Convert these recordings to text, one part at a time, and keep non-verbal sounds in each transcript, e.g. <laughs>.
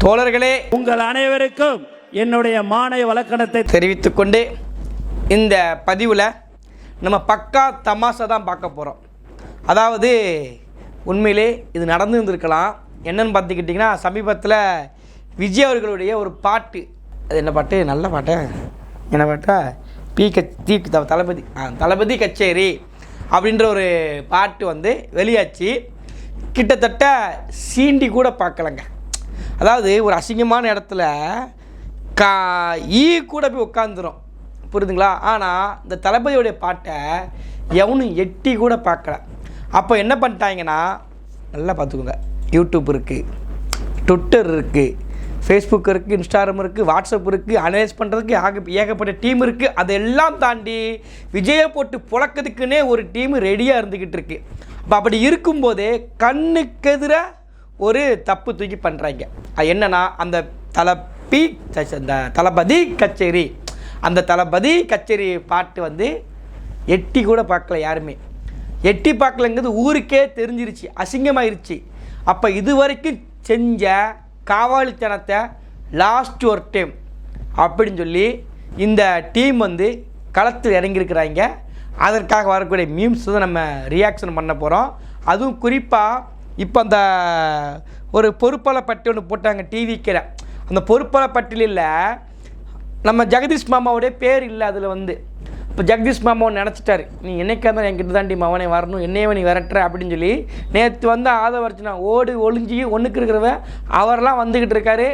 தோழர்களே உங்கள் அனைவருக்கும் என்னுடைய மானை வழக்கணத்தை தெரிவித்துக்கொண்டு இந்த பதிவில் நம்ம பக்கா தமாஷா தான் பார்க்க போகிறோம் அதாவது உண்மையிலே இது நடந்து இருந்திருக்கலாம் என்னன்னு பார்த்துக்கிட்டிங்கன்னா சமீபத்தில் விஜய் அவர்களுடைய ஒரு பாட்டு. அது என்ன பாட்டு? நல்ல பாட்டு? என்ன பாட்டா? பி கச் தி த- தளபதி தளபதி கச்சேரி அப்படின்ற ஒரு பாட்டு வந்து வெளியாச்சு. கிட்டத்தட்ட சீண்டி கூட பார்க்கலங்க. அதாவது ஒரு அசிங்கமான இடத்துல கா ஈ கூட போய் உட்காந்துரும் புரியுதுங்களா? ஆனால் இந்த தளபதியோடைய பாட்டை எவனும் எட்டி கூட பார்க்கல. அப்போ என்ன பண்ணிட்டாங்கன்னா நல்லா பார்த்துக்கோங்க. யூடியூப் இருக்குது ட்விட்டர் இருக்குது ஃபேஸ்புக் இருக்குது இன்ஸ்டாகிராம் இருக்குது வாட்ஸ்அப் இருக்குது அனலைஸ் பண்ணுறதுக்கு ஆக ஏகப்பட்ட டீம் இருக்குது அதெல்லாம் தாண்டி விஜயை போட்டு புழக்கிறதுக்குன்னே ஒரு டீம் ரெடியாக இருந்துக்கிட்டு இருக்கு. அப்போ அப்படி இருக்கும்போதே கண்ணுக்கெதிராக ஒரு தப்பு தூக்கி பண்ணுறாங்க அது என்னன்னா அந்த தலப்பி அந்த தளபதி கச்சேரி. அந்த தளபதி கச்சேரி பாட்டு வந்து எட்டி கூட பார்க்கல யாருமே. எட்டி பார்க்கலங்கிறது ஊருக்கே தெரிஞ்சிருச்சு அசிங்கமாயிருச்சு. அப்போ இது வரைக்கும் செஞ்ச காவாலித்தனத்தை லாஸ்ட் ஒரு டைம் அப்படின்னு சொல்லி இந்த டீம் வந்து களத்தில் இறங்கியிருக்கிறாங்க. அதற்காக வரக்கூடிய மீம்ஸ் தான் நம்ம ரியாக்ஷன் பண்ண போகிறோம் அதுவும் குறிப்பாக இப்போ அந்த ஒரு பொறுப்பாளர் பட்டி ஒன்று போட்டாங்க டிவிக்கில் அந்த பொறுப்பாளர் பட்டியலில் நம்ம ஜெகதீஷ் மாமாவுடைய பேர் இல்லை அதில் வந்து. இப்போ ஜெகதீஷ் மாமாவை நினச்சிட்டாரு. நீ என்னைக்காக தான் என்கிட்ட தாண்டி மவனை வரணும் என்னையவன் நீ விரட்டுற அப்படின்னு சொல்லி. நேற்று வந்து ஆதவர்ச்சனா ஓடு ஒளிஞ்சி ஒன்றுக்கு இருக்கிறவ அவரெல்லாம் வந்துக்கிட்டு இருக்காரு.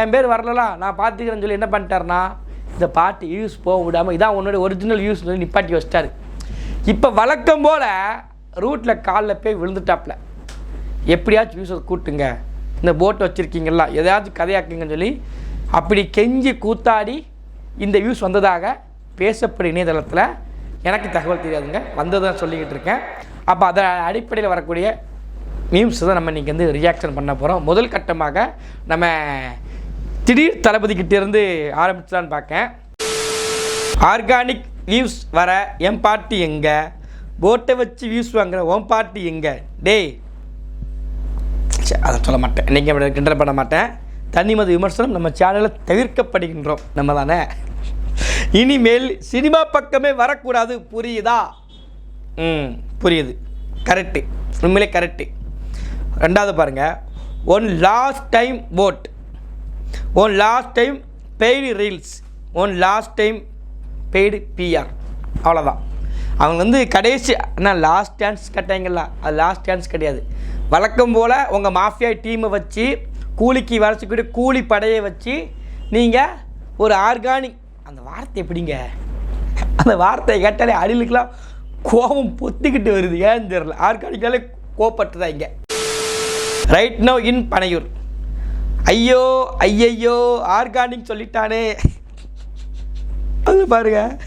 என் பேர் வரலாம் நான் பார்த்துக்கிறேன்னு சொல்லி என்ன பண்ணிட்டாருனா இந்த பாட்டு யூஸ் போக விடாமல் இதான் உன்னோட ஒரிஜினல் யூஸ் சொல்லி நிப்பாட்டி வச்சிட்டாரு. இப்போ வழக்கம் போல் ரூட்டில் காலில் போய் விழுந்துட்டாப்புல எப்படியாச்சும் வியூஸை கூட்டுங்க. இந்த போட் வச்சுருக்கீங்களா எதையாச்சும் கதையாக்குங்கன்னு சொல்லி அப்படி கெஞ்சி கூத்தாடி இந்த வியூஸ் வந்ததாக பேசப்படும் இணையதளத்தில் எனக்கு தகவல் தெரியாதுங்க. வந்ததான் சொல்லிக்கிட்டு இருக்கேன். அப்போ அதை அடிப்படையில் வரக்கூடிய மீம்ஸ் தான் நம்ம இன்றைக்கி வந்து ரியாக்ஷன் பண்ண போகிறோம் முதல் கட்டமாக நம்ம திடீர் தளபதிக்கிட்டேருந்து இருந்து பார்க்கேன். ஆர்கானிக் வியூஸ் வர என் பாட்டி எங்கே? போட்டை வச்சு வியூஸ் வாங்குற ஓம் பாட்டி எங்கே? டேய் சே, அதை சொல்ல மாட்டேன். இன்றைக்கி அப்படி கிண்டல் பண்ண மாட்டேன். தனிமது விமர்சனம் நம்ம சேனலில் தவிர்க்கப்படுகின்றோம். நம்ம தானே இனிமேல் சினிமா பக்கமே வரக்கூடாது. புரியுதா? ம் புரியுது. கரெக்டு உண்மையிலே கரெக்டு ரெண்டாவது பாருங்கள் one last time bot one last time paid reels one last time paid PR அவ்வளோதான் அவங்க வந்து கடைசி ஆனால் லாஸ்ட் டான்ஸ் கட்டாங்கல்ல அது லாஸ்ட் டான்ஸ் கிடையாது. வழக்கம் போல் உங்கள் மாஃபியா டீமை வச்சு கூலிக்கு வரைச்சிக்கிட்டு கூலி படையை வச்சு நீங்கள் ஒரு ஆர்கானிக் அந்த வார்த்தை எப்படிங்க? அந்த வார்த்தையை கேட்டாலே அடிலுக்கெல்லாம் கோபம் பொத்திக்கிட்டு வருது. ஏன்னு தெரியல. ஆர்கானிக்காலே கோப்பட்டுதான் ரைட் நோ இன் பனையூர் ஐயோ ஐயையோ ஆர்கானிக் சொல்லிட்டானே. அது பாருங்க.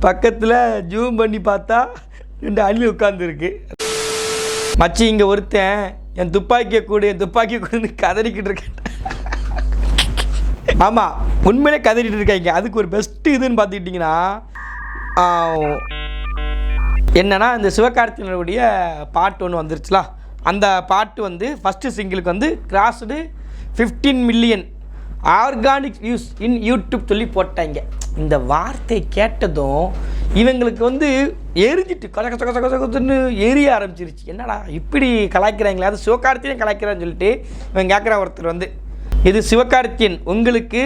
பக்கத்தில் ஜூம் பண்ணி பார்த்தா ரெண்டு அள்ளி உட்காந்துருக்கு மச்சி இங்கே ஒருத்தன் என் துப்பாக்கியை கூடு என் துப்பாக்கியை கூடுன்னு கதறிக்கிட்டு இருக்கேன். ஆமாம் உண்மையிலே கதறிட்டு இருக்காங்க. அதுக்கு ஒரு பெஸ்ட்டு இதுன்னு பார்த்துக்கிட்டிங்கன்னா என்னென்னா இந்த சிவகார்த்திகனுடைய பாட்டு ஒன்று வந்துருச்சுலாம் அந்த பாட்டு வந்து ஃபஸ்ட்டு சிங்கிளுக்கு வந்து crossed fifteen million organic views in YouTube சொல்லி போட்டாங்க. இந்த வார்த்தை கேட்டதும் இவங்களுக்கு வந்து எரிஞ்சிட்டு கச கச கச கச எரிய ஆரம்பிச்சிருச்சு. என்னடா இப்படி கலாய்க்கிறாங்களே அது சிவகார்த்தியன் கலாய்க்கிறான்னு சொல்லிட்டு இவன் கேட்குற ஒருத்தர் வந்து. இது சிவகார்த்தியன் உங்களுக்கு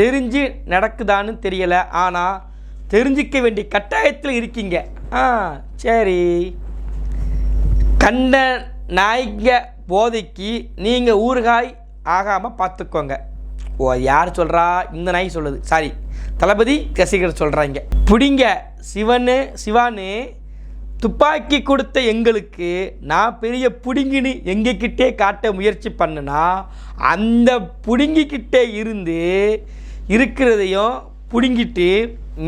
தெரிஞ்சு நடக்குதான்னு தெரியலை. ஆனால் தெரிஞ்சிக்க வேண்டிய கட்டாயத்தில் இருக்கீங்க. ஆ சரி. கண்ட நாய்க போதைக்கு நீங்கள் ஊறுகாய் ஆகாமல் பார்த்துக்கோங்க ஓ யார் சொல்கிறா இந்த நாய் சொல்லுது. சாரி தளபதி ரசிகர் சொல்கிறாங்க பிடிங்க. சிவனு சிவானு துப்பாக்கி கொடுத்த எங்களுக்கு நான் பெரிய பிடுங்கின்னு எங்ககிட்டே காட்ட முயற்சி பண்ணுனா அந்த பிடுங்கிக்கிட்டே இருந்து இருக்கிறதையும் பிடுங்கிட்டு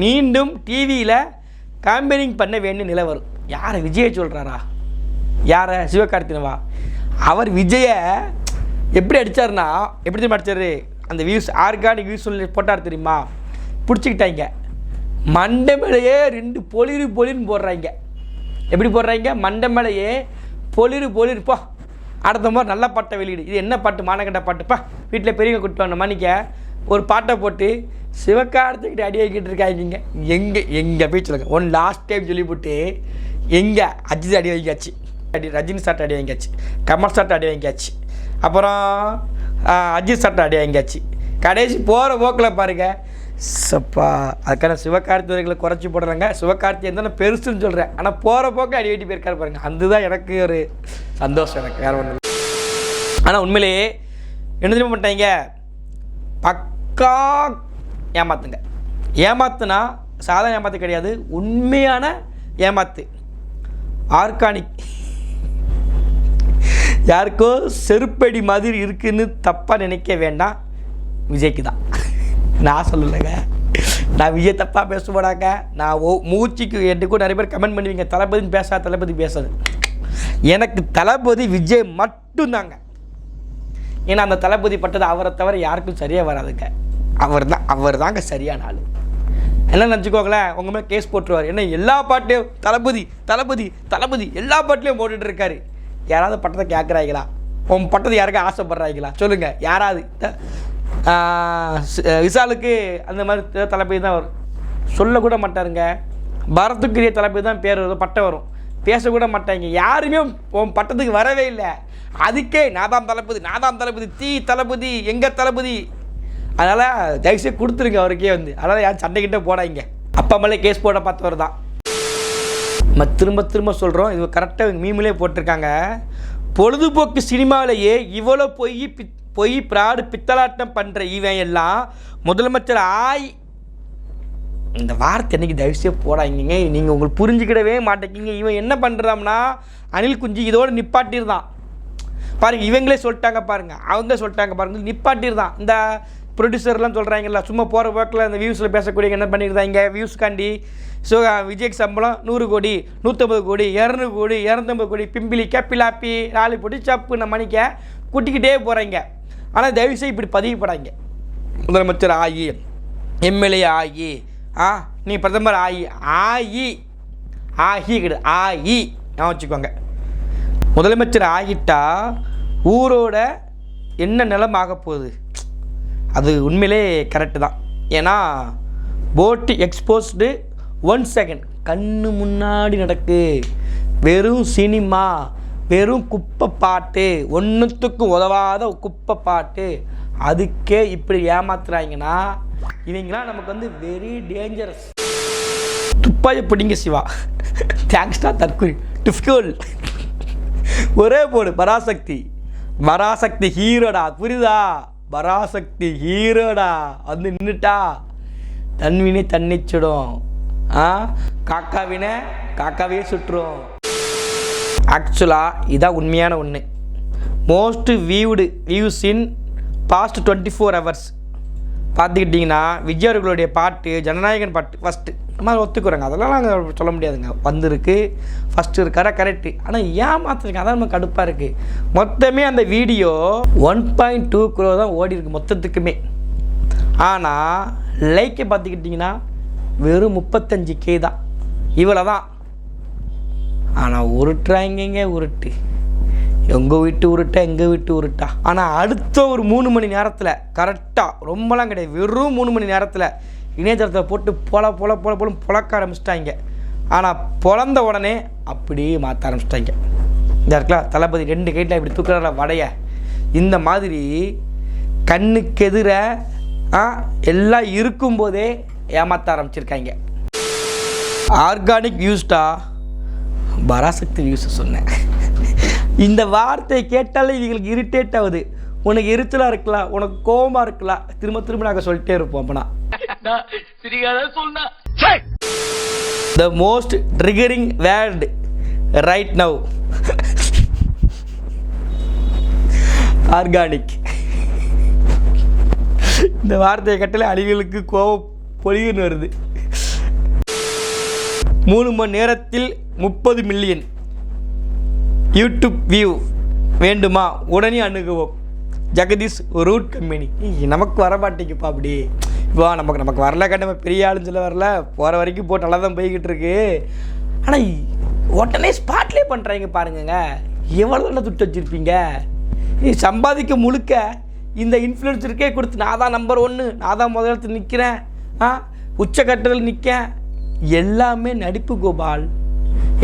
மீண்டும் டிவியில் காம்பெனிங் பண்ண வேண்டிய நிலை வரும். யாரை விஜயை சொல்கிறாரா யாரை? சிவகார்த்தினவா? அவர் விஜயை எப்படி அடித்தார்னா எப்படி தெரியுமா அடித்தார் அந்த வியூஸ் ஆர்கானிக் வியூஸ் போட்டார் தெரியுமா? பிடிச்சிக்கிட்டாங்க. மண்டை மேலேயே ரெண்டு பொலிரு பொலிர்னு போடுறாங்க. எப்படி போடுறாங்க? மண்டை மேலேயே பொலிரு பொலிரு. போ அடுத்த மாதிரி நல்ல பாட்டை வெளியிடு. இது என்ன பாட்டு? மானக்கட்ட பாட்டுப்பா வீட்டில் பெரியவங்க கூட்டு வந்த மணிக்க ஒரு பாட்டை போட்டு சிவக்காரத்துக்கிட்ட அடி வைக்கிட்டு இருக்காங்க எங்கே எங்கே பீச்சில் ஒன் லாஸ்ட் டைம் சொல்லிவிட்டு எங்கே? அஜித் அடி வாங்கியாச்சு. அடி ரஜினி சாட்டை அடி வாங்கியாச்சு. கமல் சாட்டை அடி வாங்கியாச்சு. அப்புறம் அஜித் சட்டை அடி எங்கேயாச்சு கடைசி போகிற போக்கில் பாருங்கள் சப்பா அதுக்கான சிவகார்த்திகர்களை குறைச்சி போடுறாங்க. சிவகார்த்தி தான் நான் பெருசுன்னு சொல்கிறேன் ஆனால் போகிற போக்கு அடி வெட்டி போயிருக்காரு பாருங்க. அதுதான் எனக்கு ஒரு சந்தோஷம் எனக்கு வேறு ஒன்றும் ஆனால் உண்மையிலேயே என்ன தெரியுமா பண்ணிட்டாங்க? பக்கா ஏமாத்துங்க. ஏமாத்துனா சாதாரண ஏமாத்து கிடையாது. உண்மையான ஏமாத்து. ஆர்கானிக் யாருக்கோ செருப்படி மாதிரி இருக்குன்னு தப்பாக நினைக்க வேண்டாம். விஜய்க்கு தான். நான் சொல்லலைங்க. நான் விஜய் தப்பாக பேச நான் ஓ மூச்சுக்கு என்கிட்ட நிறைய பேர் கமெண்ட் பண்ணுவீங்க. தளபதினு பேசா தளபதி பேசாது. எனக்கு தளபதி விஜய் மட்டும்தாங்க. ஏன்னா அந்த தளபதி பட்டது அவரை தவிர யாருக்கும் சரியாக வராதுங்க. அவர் தான் அவர் தாங்க சரியான ஆள். என்ன நினச்சிக்கோங்களேன் உங்கள் மேலே கேஸ் போட்டுருவார். ஏன்னா எல்லா பாட்டிலையும் தளபதி தளபதி தளபதி எல்லா பாட்டிலையும் போட்டுட்டு இருக்காரு. யாராவது பட்டத்தை கேட்குறாங்களா உன் பட்டத்தை யாருக்கும் ஆசைப்படுறாங்களா சொல்லுங்கள் யாராவது? விஷாலுக்கு விசாலுக்கு அந்த மாதிரி த- தளபதி தான் வரும். சொல்லக்கூட மாட்டாருங்க. பரத்துக்குரிய தளபதி தான் பேர் வரும் பட்டம் வரும். பேசக்கூட மாட்டாங்க. யாருமே உன் பட்டத்துக்கு வரவே இல்லை. அதுக்கே நாதாம் தளபதி நாதாம் தளபதி தீ தளபதி எங்கள் தளபதி. அதனால் தயவுசெய்து கொடுத்துருங்க அவருக்கே வந்து. அதனால் யாரும் சண்டைக்கிட்ட போடாங்க அப்பா மேலே கேஸ் போட பார்த்தவர் தான். நம்ம திரும்ப திரும்ப சொல்கிறோம் இது கரெக்டாக மீமிலே போட்டிருக்காங்க. பொழுதுபோக்கு சினிமாவிலேயே இவ்வளோ பொய் பித் பொய் பிராடு பித்தலாட்டம் பண்ணுற இவன் எல்லாம் முதலமைச்சர் ஆய். இந்த வார்த்தை என்னைக்கு தயவுசே போடாதீங்க. நீங்கள் உங்களுக்கு புரிஞ்சுக்கிடவே மாட்டேங்கிங்க இவன் என்ன பண்ணுறாம்னா அனில் குஞ்சு இதோடு நிப்பாட்டிருந்தான் பாருங்கள் இவங்களே சொல்லிட்டாங்க பாருங்க. அவங்க சொல்லிட்டாங்க பாருங்கள் நிப்பாட்டிருந்தான் இந்த ப்ரொடியூசர்லாம் சொல்கிறாங்கல்ல சும்மா போகிற போக்கில் அந்த வியூஸில் பேசக்கூடிய என்ன பண்ணியிருந்தாங்க வியூஸ்காண்டி ஸோ விஜய்க்கு சம்பளம் நூறு கோடி நூற்றம்பது கோடி இரநூறு கோடி இரநூத்தம்பது கோடி பிம்பிளி கேப்பிலாப்பி ராலி போட்டு சப்பு நம்ம மணிக்க கூட்டிக்கிட்டே போகிறாங்க ஆனால் தயவுசெய்து இப்படி பதிவுப்படாங்க முதலமைச்சர் ஆகி எம்எல்ஏ ஆகி ஆ நீ பிரதமர் ஆகி ஆகி ஆகி கிடையாது ஆகி. நான் வச்சுக்கோங்க. முதலமைச்சர் ஆகிட்டா ஊரோட என்ன நிலம் ஆக போகுது? அது உண்மையிலே கரெக்டு தான். ஏன்னா போட்டு எக்ஸ்போஸ்டு ஒன் செகண்ட் கண்ணு முன்னாடி நடக்கு. வெறும் சினிமா வெறும் குப்பை பாட்டு ஒன்றுத்துக்கும் உதவாத குப்பை பாட்டு அதுக்கே இப்படி ஏமாத்துறாங்கன்னா இவங்களாம் நமக்கு வந்து வெரி டேஞ்சரஸ் துப்பாய பிடிங்க சிவா. தேங்க்ஸ்டா தற்கொலை டிஃப்கோல் ஒரே போடு பராசக்தி. பராசக்தி ஹீரோடா புரியுதா? பராசக்தி ஹீரோடா வந்து நின்றுட்டா தன்வினை தன்னிச்சிடும் ஆ? காக்காவினை காக்காவே சுட்டுரும் ஆக்சுவலாக இதான் உண்மையான ஒன்று most viewed views in past twenty four hours பார்த்துக்கிட்டிங்கன்னா விஜய் அவர்களுடைய பாட்டு ஜனநாயகன் பாட்டு ஃபஸ்ட்டு நம்ம ஒத்துக்கிறோங்க. அதெல்லாம் நாங்கள் சொல்ல முடியாதுங்க. வந்திருக்கு ஃபஸ்ட்டு இருக்காரா? கரெக்டு ஆனால் ஏமாத்துறீங்க அதான் நம்ம கடுப்பாக இருக்குது மொத்தமே அந்த வீடியோ ஒன் பாயிண்ட் டூ குரோ தான் ஓடி இருக்கு மொத்தத்துக்குமே. ஆனால் லைக்கை பார்த்துக்கிட்டிங்கன்னா வெறும் முப்பத்தஞ்சு கே தான். இவ்வளோ தான் ஆனால் உருட்டுறாங்கங்க உருட்டு? எங்கள் வீட்டு உருட்டா எங்கள் வீட்டு உருட்டா? ஆனால் அடுத்த ஒரு மூணு மணி நேரத்தில் கரெக்டாக ரொம்பலாம் கிடையாது. வெறும் மூணு மணி நேரத்தில் இணையதளத்தை போட்டு பொல பொல பொல பொல பொழக்க ஆரம்பிச்சிட்டாங்க. ஆனால் பொழந்த உடனே அப்படியே மாற்ற ஆரம்பிச்சிட்டாங்க. இந்த இருக்கலாம் தளபதி ரெண்டு கைட்டில் இப்படி தூக்குற வடைய. இந்த மாதிரி கண்ணுக்கு எதிர ஆ, எல்லாம் இருக்கும்போதே ஏமாற்ற ஆரம்பிச்சிருக்காங்க. ஆர்கானிக் வியூஸ்டா பராசக்தி வியூஸ் சொன்னேன். இந்த வார்த்தையை கேட்டாலே இவங்களுக்கு இரிட்டேட் ஆகுது. உனக்கு எரிச்சலாக இருக்கலாம் உனக்கு கோபமாக இருக்கலாம் திரும்ப திரும்ப நாங்கள் சொல்லிட்டே இருப்போம் அப்போனா. The most triggering word right now organic இந்த வார்த்தையை கட்டில அணிகளுக்கு கோபம் பொழிவுன்னு வருது. மூணு மணி நேரத்தில் முப்பது மில்லியன் யூடியூப் வியூ வேண்டுமா? உடனே அணுகுவோம். ஜெகதீஷ் ரூட் கம்பெனி நமக்கு வரமாட்டேங்குப்பா அப்படி. இப்போ நமக்கு நமக்கு வரல கண்டிப்பாக பெரிய ஆளுன்னு சொல்ல வரல. போகிற வரைக்கும் போட்டு நல்லா தான் போய்கிட்டு இருக்கு ஆனால் உடனே ஸ்பாட்லேயே பண்ணுறாங்க பாருங்கங்க. எவ்வளோ தானே துட்டு வச்சுருப்பீங்க. நீ சம்பாதிக்க முழுக்க இந்த இன்ஃப்ளூயன்சருக்கே கொடுத்து நான் தான் நம்பர் ஒன்று நான் தான் முதலத்து நிற்கிறேன் ஆ உச்சக்கட்டத்தில் நிற்கேன் எல்லாமே நடிப்பு கோபால்.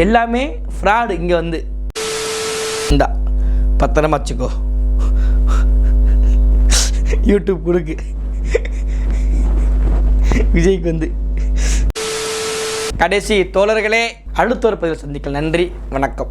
எல்லாமே ஃப்ராடு இங்கே வந்து. இந்தா பத்திரமா வச்சுக்கோ. <laughs> யூடியூப் கொடுக்கு. விஜய்க்கு வந்து. கடைசி தோழர்களே அடுத்த ஒரு பதில் சந்திக்கலாம். நன்றி வணக்கம்.